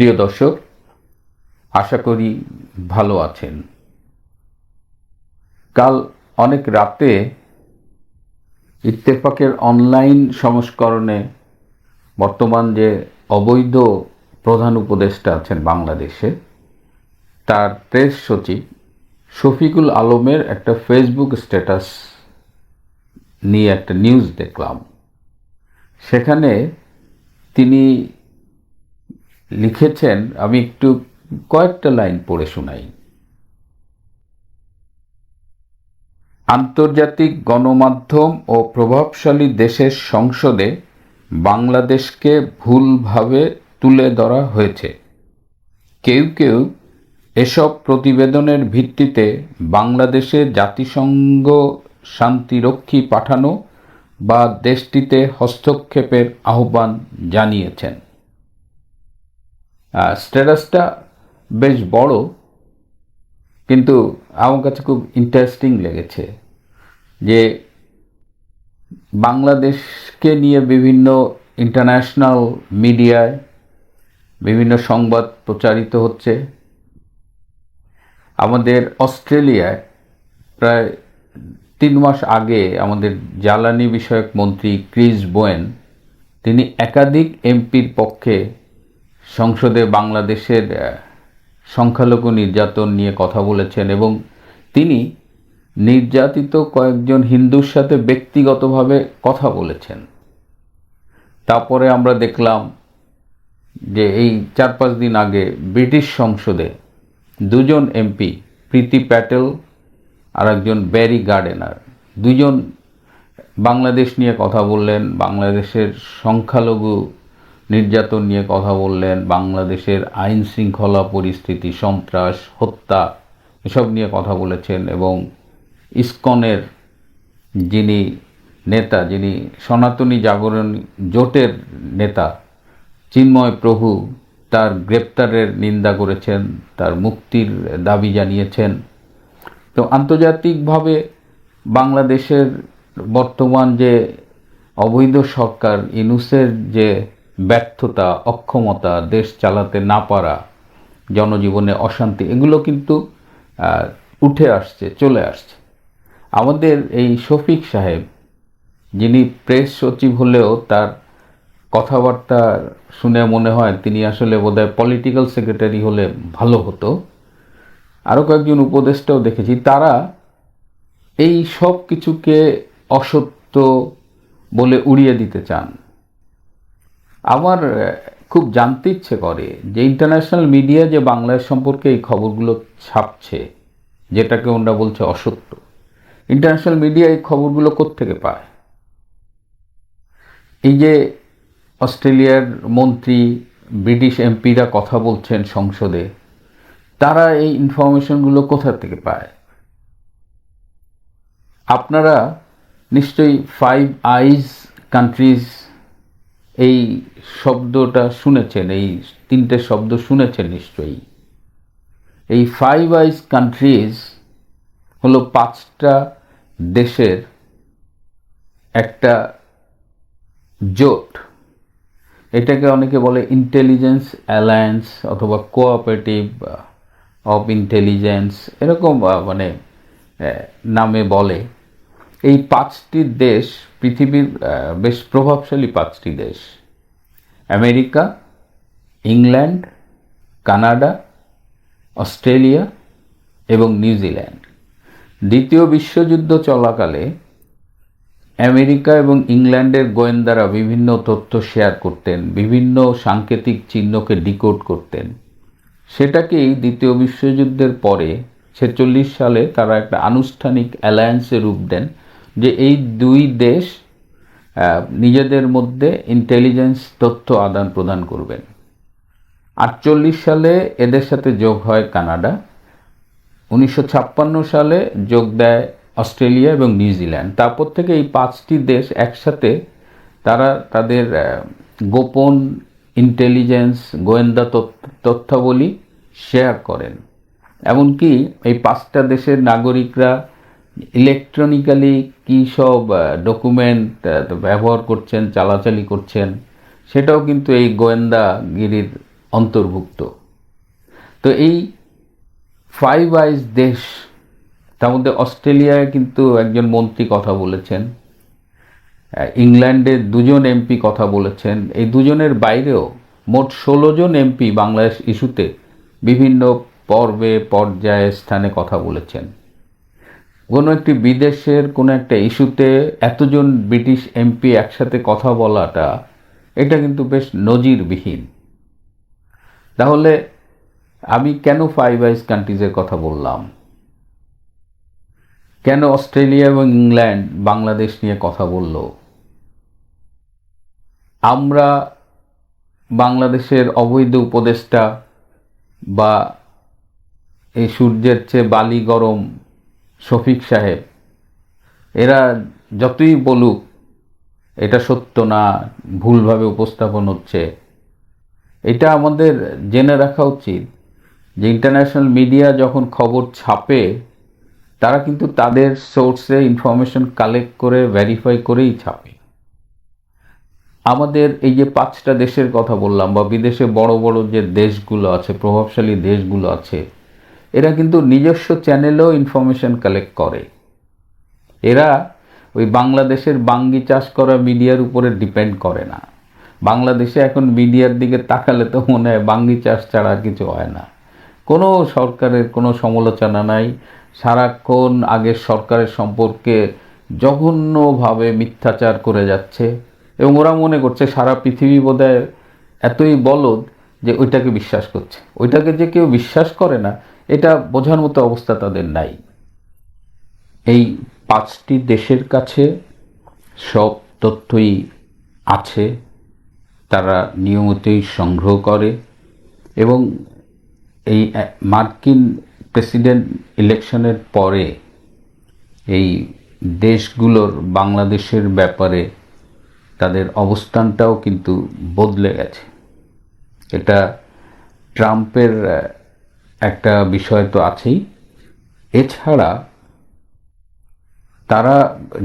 প্রিয় দর্শক, আশা করি ভালো আছেন। কাল অনেক রাতে ইত্তেফাকের অনলাইন সংস্করণে বর্তমান যে অবৈধ প্রধান উপদেষ্টা আছেন বাংলাদেশে, তার প্রেস সচিব শফিকুল আলমের একটা ফেসবুক স্ট্যাটাস নিয়ে একটা নিউজ দেখলাম। সেখানে তিনি লিখেছেন, আমি একটু কয়েকটা লাইন পড়ে শোনাই। আন্তর্জাতিক গণমাধ্যম ও প্রভাবশালী দেশের সংসদে বাংলাদেশকে ভুলভাবে তুলে ধরা হয়েছে। কেউ কেউ এসব প্রতিবেদনের ভিত্তিতে বাংলাদেশে জাতিসংঘ শান্তিরক্ষী পাঠানো বা দেশটিতে হস্তক্ষেপের আহ্বান জানিয়েছেন। স্ট্যাটাসটা বেশ বড়, কিন্তু আমার কাছে খুব ইন্টারেস্টিং লেগেছে যে বাংলাদেশকে নিয়ে বিভিন্ন ইন্টারন্যাশনাল মিডিয়ায় বিভিন্ন সংবাদ প্রচারিত হচ্ছে। আমাদের অস্ট্রেলিয়ায় প্রায় তিন মাস আগে আমাদের জ্বালানি বিষয়ক মন্ত্রী ক্রিস বোয়েন, তিনি একাধিক এমপির পক্ষে সংসদে বাংলাদেশের সংখ্যালঘু নির্যাতন নিয়ে কথা বলেছেন এবং তিনি নির্যাতিত কয়েকজন হিন্দুর সাথে ব্যক্তিগতভাবে কথা বলেছেন। তারপরে আমরা দেখলাম যে এই চার পাঁচ দিন আগে ব্রিটিশ সংসদে দুজন এমপি, প্রীতি প্যাটেল আর একজন ব্যারি গার্ডেনার, দুজন বাংলাদেশ নিয়ে কথা বললেন, বাংলাদেশের সংখ্যালঘু নির্যাতন নিয়ে কথা বললেন, বাংলাদেশের আইন শৃঙ্খলা পরিস্থিতি, সন্ত্রাস, হত্যা এসব নিয়ে কথা বলেছেন এবং ইস্কনের যিনি নেতা, যিনি সনাতনী জাগরণ জোটের নেতা, চিন্ময় প্রভু তার গ্রেপ্তারের নিন্দা করেছেন, তার মুক্তির দাবি জানিয়েছেন। তো আন্তর্জাতিকভাবে বাংলাদেশের বর্তমান যে অবৈধ সরকার ইনুসের যে ব্যর্থতা, অক্ষমতা, দেশ চালাতে না পারা, জনজীবনে অশান্তি, এগুলো কিন্তু উঠে আসছে, চলে আসছে। আমাদের এই শফিক সাহেব, যিনি প্রেস সচিব হলেও তার কথাবার্তা শুনে মনে হয় তিনি আসলে বোধহয় পলিটিক্যাল সেক্রেটারি হলে ভালো হতো। আরও কয়েকজন উপদেষ্টাও দেখেছি, তারা এই সব কিছুকে অসত্য বলে উড়িয়ে দিতে চান। আমার খুব জানতে ইচ্ছে করে যে ইন্টারন্যাশনাল মিডিয়া যে বাংলাদেশ সম্পর্কে এই খবরগুলো ছাপছে, যেটাকে ওনারা বলছে অসত্য ইন্টারন্যাশনাল মিডিয়া এই খবরগুলো কোত্থেকে পায়? এই যে অস্ট্রেলিয়ার মন্ত্রী, ব্রিটিশ এমপিরা কথা বলছেন সংসদে, তারা এই ইনফরমেশনগুলো কোথা থেকে পায়? আপনারা নিশ্চয়ই ফাইভ আইজ কান্ট্রিজ এই শব্দটা শুনেছেন, এই তিনটে শব্দ শুনেছেন নিশ্চয়ই। এই ফাইভ আইজ কান্ট্রিজ হলো পাঁচটা দেশের একটা জোট। এটাকে অনেকে বলে ইন্টেলিজেন্স অ্যালায়েন্স অথবা কোঅপারেটিভ অফ ইন্টেলিজেন্স এরকম মানে নামে বলে। এই পাঁচটি দেশ পৃথিবীর বেশ প্রভাবশালী পাঁচটি দেশ। আমেরিকা, ইংল্যান্ড, কানাডা, অস্ট্রেলিয়া এবং নিউজিল্যান্ড দ্বিতীয় বিশ্বযুদ্ধ চলাকালে আমেরিকা এবং ইংল্যান্ডের গোয়েন্দারা বিভিন্ন তথ্য শেয়ার করতেন, বিভিন্ন সাংকেতিক চিহ্নকে ডিকোড করতেন। সেটাকেই দ্বিতীয় বিশ্বযুদ্ধের পরে ছেচল্লিশ সালে তারা একটা আনুষ্ঠানিক অ্যালায়েন্সে রূপ দেন যে এই দুই দেশ নিজেদের মধ্যে ইন্টেলিজেন্স তথ্য আদান প্রদান করবেন। আটচল্লিশ সালে এদের সাথে যোগ হয় কানাডা। উনিশশো ছাপ্পান্ন সালে যোগ দেয় অস্ট্রেলিয়া এবং নিউজিল্যান্ড তারপর থেকে এই পাঁচটি দেশ একসাথে তারা তাদের গোপন ইন্টেলিজেন্স গোয়েন্দা তথ্যাবলী শেয়ার করেন। এমনকি এই পাঁচটা দেশের নাগরিকরা ইলেকট্রনিক্যালি কী সব ডকুমেন্ট ব্যবহার করছেন চালাচালি করছেন সেটাও কিন্তু এই গোয়েন্দাগিরির অন্তর্ভুক্ত। তো এই ফাইভ আইজ দেশ তার মধ্যে অস্ট্রেলিয়ায় কিন্তু একজন মন্ত্রী কথা বলেছেন আহ, ইংল্যান্ডে দুজন এমপি কথা বলেছেন এই দুজনের বাইরেও মোট ষোলো জন এমপি বাংলাদেশ ইস্যুতে বিভিন্ন পর্বে পর্যায়ে স্থানে কথা বলেছেন। কোনো একটি বিদেশের কোনো একটা ইস্যুতে এতজন ব্রিটিশ এমপি একসাথে কথা বলাটা, এটা কিন্তু বেশ নজিরবিহীন। তাহলে আমি কেন ফাইভ আইস কান্ট্রিজের কথা বললাম? কেন অস্ট্রেলিয়া এবং ইংল্যান্ড বাংলাদেশ নিয়ে কথা বলল? আমরা বাংলাদেশের অবৈধ উপদেষ্টা বা এই সূর্যের চেয়ে বালি গরম শফিক সাহেব, এরা যতই বলুক, এটা সত্য না, ভুলভাবে উপস্থাপন হচ্ছে। এটা আমাদের জেনে রাখা উচিত যে ইন্টারন্যাশনাল মিডিয়া যখন খবর ছাপে, তারা কিন্তু তাদের সোর্সে ইনফরমেশন কালেক্ট করে ভেরিফাই করেই ছাপে। আমাদের এই যে পাঁচটা দেশের কথা বললাম, বা বিদেশে বড় বড় যে দেশগুলো আছে, প্রভাবশালী দেশগুলো আছে এরা কিন্তু নিজস্ব চ্যানেলেও ইনফরমেশন কালেক্ট করে। এরা ওই বাংলাদেশের বাঙ্গি চাষ করা মিডিয়ার উপরে ডিপেন্ড করে না। বাংলাদেশে এখন মিডিয়ার দিকে তাকালে তো মনে হয় বাঙ্গি চাষ ছাড়া কিছু হয় না। কোনো সরকারের কোনো সমালোচনা নাই। সারাক্ষণ আগের সরকারের সম্পর্কে জঘন্যভাবে মিথ্যাচার করে যাচ্ছে এবং ওরা মনে করছে সারা পৃথিবী বোধহয় এতই বলদ যে ওইটাকে বিশ্বাস করছে। ওইটাকে যে কেউ বিশ্বাস করে না এটা বোঝার মতো অবস্থা তাদের নাই। এই পাঁচটি দেশের কাছে সব তথ্যই আছে, তারা নিয়মিতই সংগ্রহ করে এবং এই মার্কিন প্রেসিডেন্ট ইলেকশনের পরে এই দেশগুলোর, বাংলাদেশের ব্যাপারে তাদের অবস্থানটাও কিন্তু বদলে গেছে। এটা ট্রাম্পের একটা বিষয় তো আছেই। এছাড়া তারা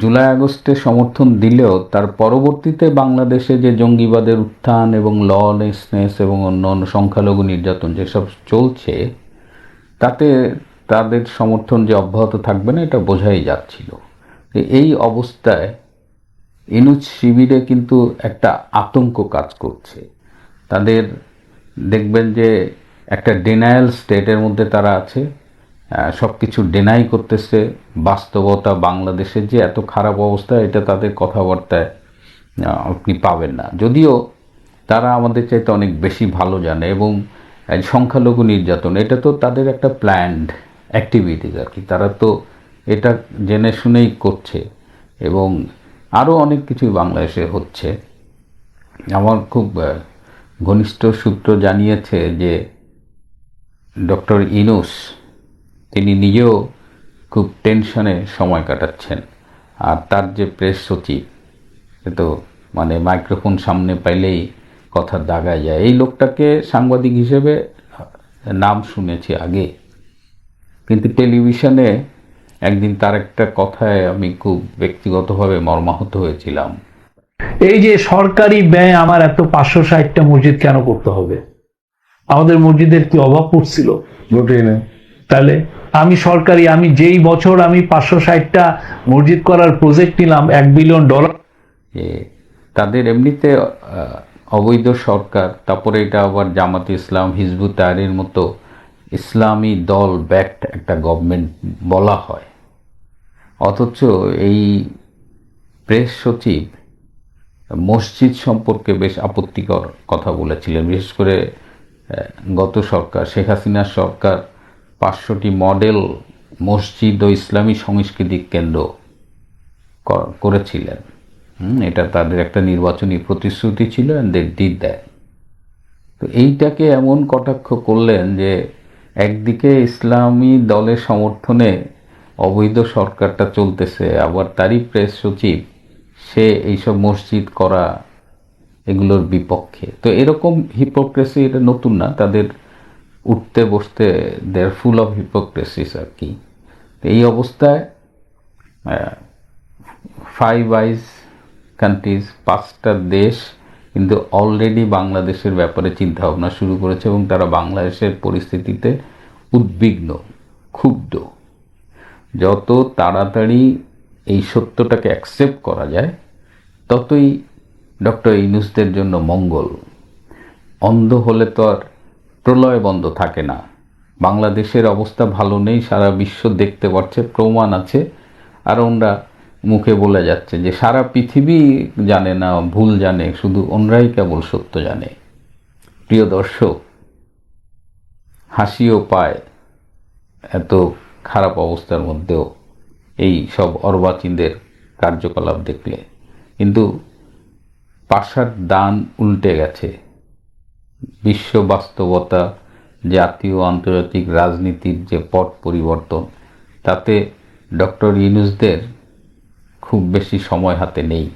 জুলাই আগস্টে সমর্থন দিলেও তার পরবর্তীতে বাংলাদেশে যে জঙ্গিবাদের উত্থান এবং ললেসনেস এবং অন্য অন্য সংখ্যালঘু নির্যাতন যেসব চলছে, তাতে তাদের সমর্থন যে অব্যাহত থাকবে না, এটা বোঝাই যাচ্ছিল। এই অবস্থায় ইনুজ শিবিরে কিন্তু একটা আতঙ্ক কাজ করছে। তাদের দেখবেন যে একটা ডেনায়াল স্টেটের মধ্যে তারা আছে। সব কিছু ডেনাই করতেছে। বাস্তবতা বাংলাদেশের যে এত খারাপ অবস্থা, এটা তাদের কথাবার্তায় আপনি পাবেন না। যদিও তারা আমাদের চাইতে অনেক বেশি ভালো জানে এবং সংখ্যালঘু নির্যাতন, এটা তো তাদের একটা প্ল্যান্ড অ্যাক্টিভিটিস আর কি। তারা তো এটা জেনে শুনেই করছে এবং আরও অনেক কিছুই বাংলাদেশে হচ্ছে। আমার খুব ঘনিষ্ঠ সূত্র জানিয়েছে যে ডক্টর ইনুস, তিনি নিজেও খুব টেনশনে সময় কাটাচ্ছেন। আর তার যে প্রেস সচিব, সে তো মানে মাইক্রোফোন সামনে পাইলেই কথা দাগায় যায়। এই লোকটাকে সাংবাদিক হিসেবে নাম শুনেছি আগে, কিন্তু টেলিভিশনে একদিন তার একটা কথায় আমি খুব ব্যক্তিগতভাবে মর্মাহত হয়েছিলাম। এই যে সরকারি ব্যয় আমার এত পাঁচশো ষাটটা মসজিদ কেন করতে হবে? আমাদের মসজিদের কি অভাব পড়ছিল? মোটেই না। তাহলে আমি সরকারি আমি যেই বছর আমি পাঁচশো ষাটটা মসজিদ করার প্রজেক্ট নিলাম এক বিলিয়ন ডলার যে তাদের এমনিতে আহ, অবৈধ সরকার তারপরে এটা আবার জামাত ইসলাম হিজবুত তাহরির মতো ইসলামী দল ব্যাকড একটা গভর্নমেন্ট বলা হয়। অথচ এই প্রেস সচিব মসজিদ সম্পর্কে বেশ আপত্তিকর কথা বলেছিলেন বিশেষ করে গত সরকার, শেখ হাসিনার সরকার পাঁচশোটি মডেল মসজিদ ও ইসলামী সাংস্কৃতিক কেন্দ্র করেছিলেন। এটা তাদের একটা নির্বাচনী প্রতিশ্রুতি ছিল অ্যান্ড দে ডিড দ্যাট তো এইটাকে এমন কটাক্ষ করলেন যে একদিকে ইসলামী দলের সমর্থনে অবৈধ সরকারটা চলতেছে, আবার তারই প্রেস সচিব, সে এইসব মসজিদ করা এগুলোর বিপক্ষে। তো এরকম হিপোক্রেসি এটা নতুন না, তাদের উঠতে বসতে দেয়ার ফুল অফ হিপোক্রেসিস আর কি। এই অবস্থায় ফাইভ আইজ কান্ট্রিজ পাঁচটা দেশ কিন্তু অলরেডি বাংলাদেশের ব্যাপারে চিন্তা ভাবনা শুরু করেছে এবং তারা বাংলাদেশের পরিস্থিতিতে উদ্বিগ্ন, ক্ষুব্ধ। যত তাড়াতাড়ি এই সত্যটাকে অ্যাকসেপ্ট করা যায়, ততই ডক্টর ইনুসদের জন্য মঙ্গল। অন্ধ হলে তো আর প্রলয় বন্ধ থাকে না। বাংলাদেশের অবস্থা ভালো নেই, সারা বিশ্ব দেখতে পাচ্ছে, প্রমাণ আছে। আর ওনরা মুখে বলে যাচ্ছে যে, সারা পৃথিবী জানে না, ভুল জানে, শুধু ওনরাই কেবল সত্য জানে। প্রিয় দর্শক হাসিও পায় এত খারাপ অবস্থার মধ্যেও এই সব অর্বাচীনদের কার্যকলাপ দেখলে। কিন্তু পাশার দান উল্টে গেছে। বিশ্ব বাস্তবতা, জাতীয় আন্তর্জাতিক রাজনীতির যে পট পরিবর্তন, তাতে ডক্টর ইউনুসদের খুব বেশি সময় হাতে নেই।